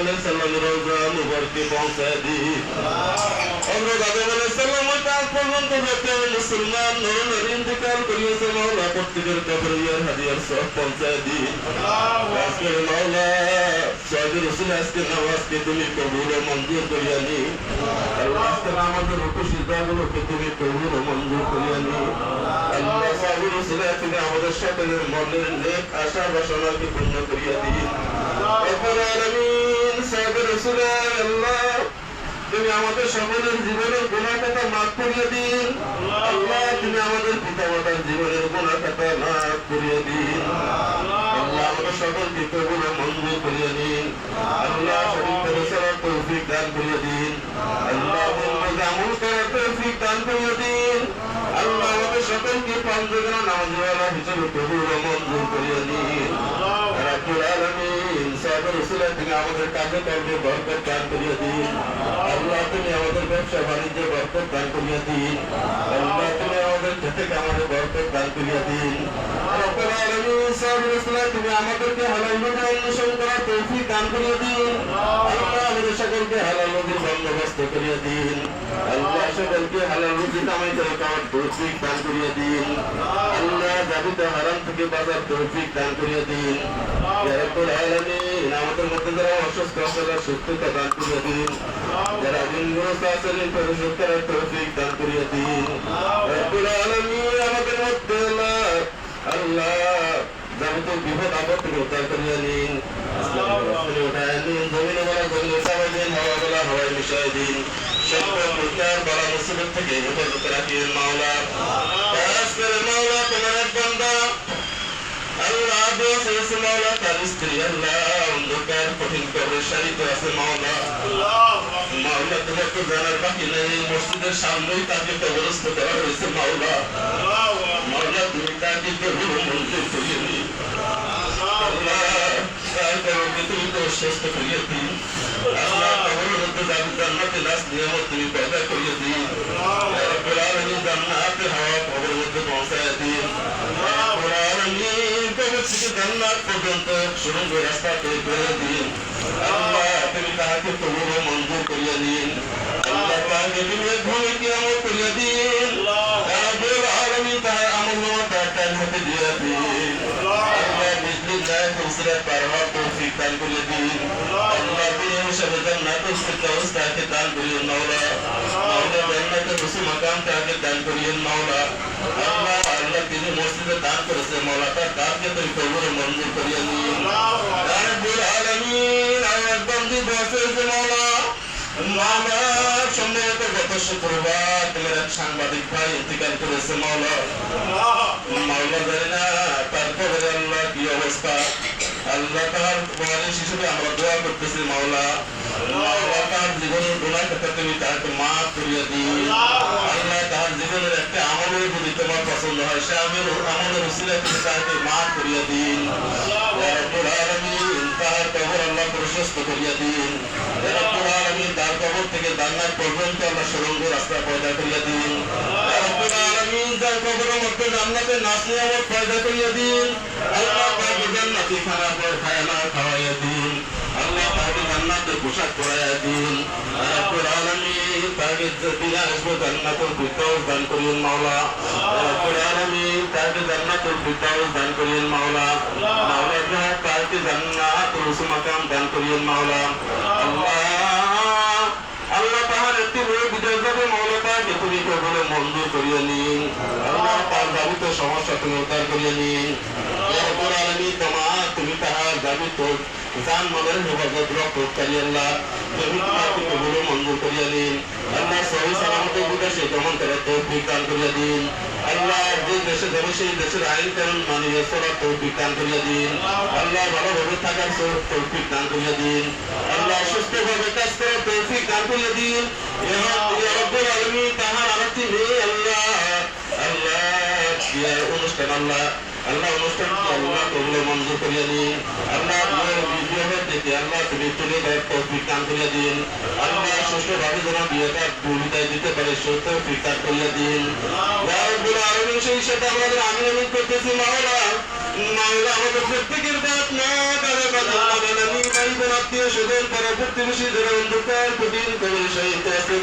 সাল্লাম রোজা মুবারকে পৌঁছায় দিন হযরত আদম আলাইহিস সালাম আমাদের সকলের মনের নেক আশা বাসনাকে পূর্ণ করিয়া দিন রব্বুল আলামিন সাহেব রসুল আল্লাহ, তুমি আমাদের সকলের জীবনের গুণা কথা মাফ করিয়ে দিন। আল্লাহ, তুমি আমাদের পিতা মাতার জীবনের গুণা কথা মাফ করিয়ে দিন। আল্লাহ, আমাদের সকলকে কবুল মঞ্জুর করিয়ে দিন। আল্লাহ শরীর ও মঞ্জুর করিয়ে দিন রাব্বুল আলামিন সাহেবের উসিলা তুমি আমাদের কাজে কর্মে বরকত দান করিয়ে দিন। আল্লাহ তুমি আমাদের ব্যবসা বাণিজ্যে দান করিয়ে দিন। আল্লাহ আমাদের খেতে দান করিয়ে দিন। আমাদেরকে আমাদের মধ্যে যারা অসুস্থ আছে তারা সুস্থতা দান করিয়ে দিন। যারা ঋণগ্রস্ত আছেন পরিশোধ করার তৌফিক দান করিয়ে দিন। রাব্বুল আলামিন আমাদের মধ্যে আল্লাহ আল্লাহ যাবতীয় বিপদ আপদ থেকে উদ্ধার করিয়ে নিন উঠায় নিন জমিনে বলা জমিনে উঠাবাই দিন হাওয়া বলা হাওয়ায় মিশাই দিন। সকল প্রকার বলা মুসিবত থেকে হেফাজত রাখিয়ে মাওলা। আজকের মাওলা তোমার এক বান্দা। আল্লাহ দোষ মাওলা তার স্ত্রী আল্লাহ। অন্ধকার কঠিন কবরের সারিতে আছে মাওলা। মাওলা তোমার তো জানার বাকি নেই। মসজিদের সামনেই তাকে কবরস্থ করা হয়েছে মাওলা। মাওলা, তুমি তাকে কবর করিয়ে দিন আল্লাহ তার কবরকে তুমি তো সুস্থ করিয়ে দিন আল্লাহ, কবরের মধ্যে যাবে, জান্নাতে তুমি পয়দা করিয়ে জান্নাতে হাওয়া কবরের মধ্যে পৌঁছায় কবর থেকে জান্নাত পর্যন্ত সুরঙ্গ রাস্তা তৈরি করে দিন আল্লাহ তুমি তাহাকে কবর ও মঞ্জুর করিয়ে দিন আল্লাহ তাহাকে তুমি ঘুমে কিয়ামত করিয়ে দিন রব্বুল আলামিন তাহার আমল নামা তার টাইম হাতে দিয়ে দিন আল্লাহ তিনি মসজিদে দান করেছে তার দানকে তুমি মঞ্জুর করিয়ে রাব্বুল আলামিন বসে যে মাওলা মাওলা সম্ভবত গত শুক্রবার তোমার এক সাংবাদিক ভাই ইন্তিকাল করেছে মাওলা মাওলা জানি না তার কবরে আল্লাহ কি অবস্থা আল্লাহ তার ওয়ারিস হিসেবে আমরা করিয়ে দিন আল্লাহ তাকে জান্নাতি খানা পর খায়না খাওয়াইয়া দিন আল্লাহ তাকে জান্নাতের পোশাক পরাইয়া দিন ইয়া রাব্বুল আলামিন তাকে আসব জান্নাতুল ফিরদাউস দান করিয়েন মাওলা। রাব্বুল আলামিন তাকে জান্নাতুল ফিরদাউস দান করিয়েন সমস্যা তুমি উদ্ধার করিয়ে নিন ইয়া আলামিন তোমার তুমি তাহার যাবিত জান মালের হেফাজত রক্ষক করি আল্লাহ তুমি ইয়া আল্লাহ অনুষ্ঠান আল্লাহ আল্লাহ অনুষ্ঠানকে আল্লাহ কবুল মঞ্জুর করিয়ে দিন। আল্লাহ বিবাহের থেকে আল্লাহ তুমি তুলে দেয় তৌফিক দান করিয়ে দিন। আল্লাহ সুস্থভাবে যেন বিয়েটা ভূমিকায় দিতে পারে ফিকার করিয়ে দিন। আমাদের প্রত্যেকের স্বজন পাড়া প্রতিবেশী অন্ধকার আছে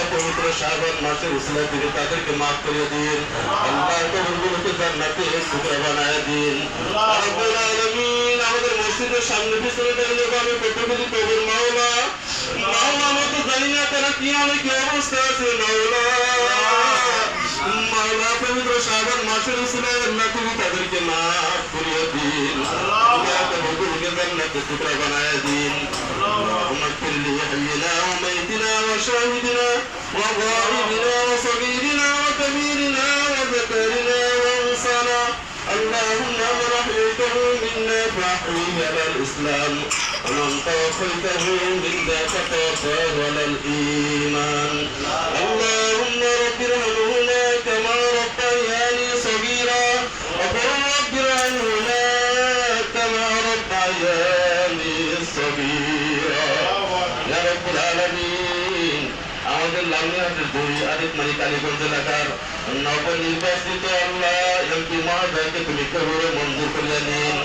মাওলা পবিত্র শাহবান মাসের উসলা দিকে তাদেরকে মাফ করে দিন। আল্লাহ কবরগুলোকে জান্নাতে টুকরা বানায় দিন। আমাদের মসজিদের সামনে পিছনে দাঁড়িয়ে আমি কতগুলি কবর মাওলা। মাওলা, আমরা তো জানি না তারা কি আমি কি অবস্থা আছে, মাওলা। মাওলা, পবিত্র শাহবান মাসের উসলা আল্লাহ তাদেরকে মাফ করিয়ে দিন। شهادة ربنا يدين اللهم اغفر لحينا وميتنا وشاهدنا وغائبنا وصغيرنا وكبيرنا وذكرنا وانسانا اللهم من أحييته منا فاحيه على الإسلام ومن توفيته منا فتوفاه على الإيمان. اللهم লালমিহাটের দুই আরিফ মালিক আলীগঞ্জ এলাকার নবনির্বাচিত আল্লাহ এমপি মহোদয়কে তুমি কবরে মঞ্জুর করিয়া দিন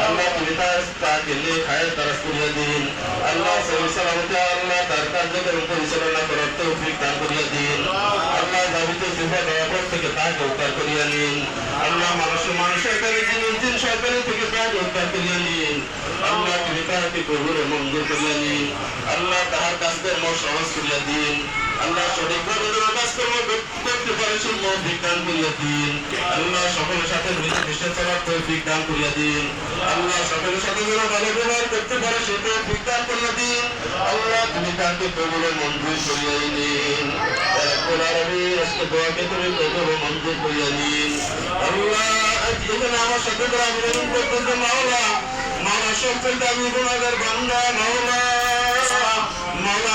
আল্লাহ তুমি তার তাকে নিয়ে খায়ের তারাস করিয়া দিন আল্লাহ সহি সালামতে আল্লাহ তার কার্যক্রম পরিচালনা করার তৌফিক দান করিয়া দিন আল্লাহ দাবিত সিফা দেওয়ার থেকে তাকে উদ্ধার করিয়া নিন আল্লাহ মানুষ মানুষ সরকারি জিনিস দিন সরকারি থেকে তাকে উদ্ধার করিয়া নিন আল্লাহ তুমি তাহাকে কবরে মঞ্জুর করিয়া নিন আল্লাহ তাহার কাজকর্ম সহজ করিয়া দিন আল্লাহ সঠিকভাবে যেন কাজকর্ম করতে পারে তৌফিক দান করিয়া দিন। আল্লাহ সকলের সাথে মিশে চলার তৌফিক দান করিয়া দিন। আল্লাহ সকলের সাথে যেন ভালো ব্যবহার করতে পারে তৌফিক দান করিয়া দিন। আল্লাহ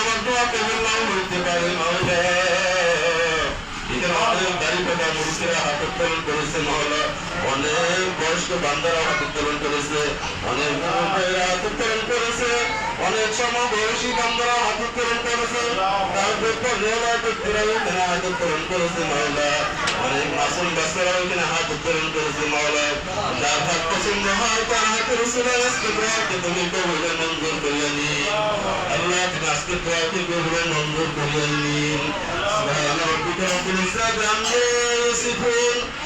আমার দোয়া কবুল নাও হইতে পারে, মাওলা এখানে অনেক দাড়ি পাকা মুরুষেরা হাত উত্তোলন করেছে মাওলা অনেক বয়স্ক বান্দারা হাত উত্তোলন করেছে, অনেক ভাইরা হাত উত্তোলন করেছে, অনেক সময় বয়সী বান্দারা হাত উত্তোলন করেছে। তারপর তো রেলা ব্যক্তিরাও এখানে হাত উত্তোলন করেছে মাওলা অনেক মাসুম বাচ্চারাও এখানে হাত উত্তোলন করেছে মাওলা যার হাত পছন্দ তার হাতের উসুলের তুমি কবুলে মঞ্জুর করিয়া নি আল্লাহ আজকে দোয়াকে কবুলে মঞ্জুর করিয়া নি সুবহানাল্লাহ রব্বিকা রব্বিল ইজ্জাতি আম্মা ইয়াসিফুন